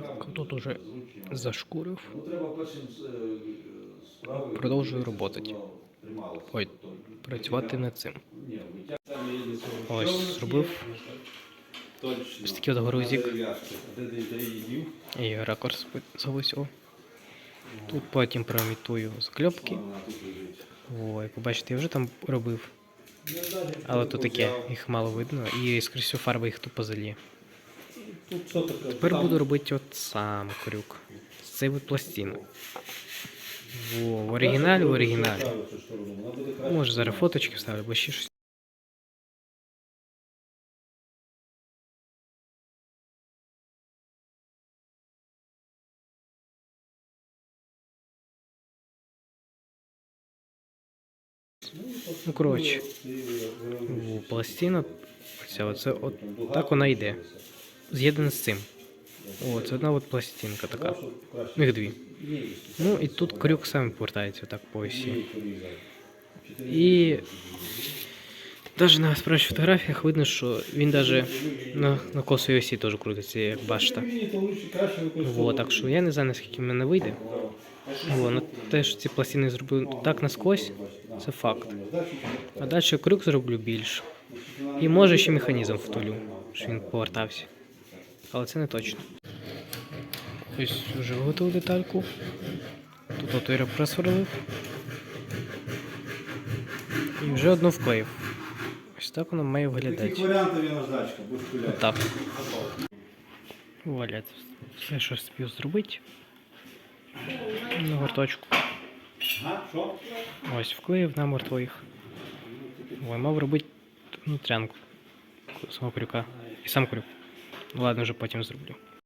Так, тут уже зашкурив. Ну, е. Продовжую трималося. Ой, Тобто, працювати над цим. Ось, зробив ось такий от грузик. І ракурс з. Тут потім проімітую закльопки. Вона тут лежить. О, як ви бачите, я вже там робив. Але то таке, їх мало видно, і скоріше всього, фарба їх тупо заліє. Тут що таке? Тепер буду робити от сам крюк. З цієї от пластини. Во, в оригіналі, в оригіналі. Може зараз фоточки вставлю, бо ще щось. Ну, коротше, пластина, ця, оце, от так вона йде. З'єднана з цим. О, це одна от пластинка така. Їх дві. Ну і тут крюк сам повертається так по осі. І навіть на справжніх фотографіях видно, що він навіть на, на косовій осі теж крутиться, як башта. Во, так що я не знаю, наскільки в мене вийде. Во, ну, те, що ці пластини зроблю так наскось, це факт. А далі крюк зроблю більше. І може ще механізм втулю, щоб він повертався. Але це не точно. Ось вже виготовив детальку. Тут отвір просверлив. І вже одну вклеїв. Ось так воно має Таких виглядати. варіантів є наждачка, будеш пиляти. Отак. Вуаля, все, що спів зробити. На що? Ось вклеїв на мертвих. Ой, мав робити внутрянку самого крюка. І сам крюк. Ладно, вже потім зроблю.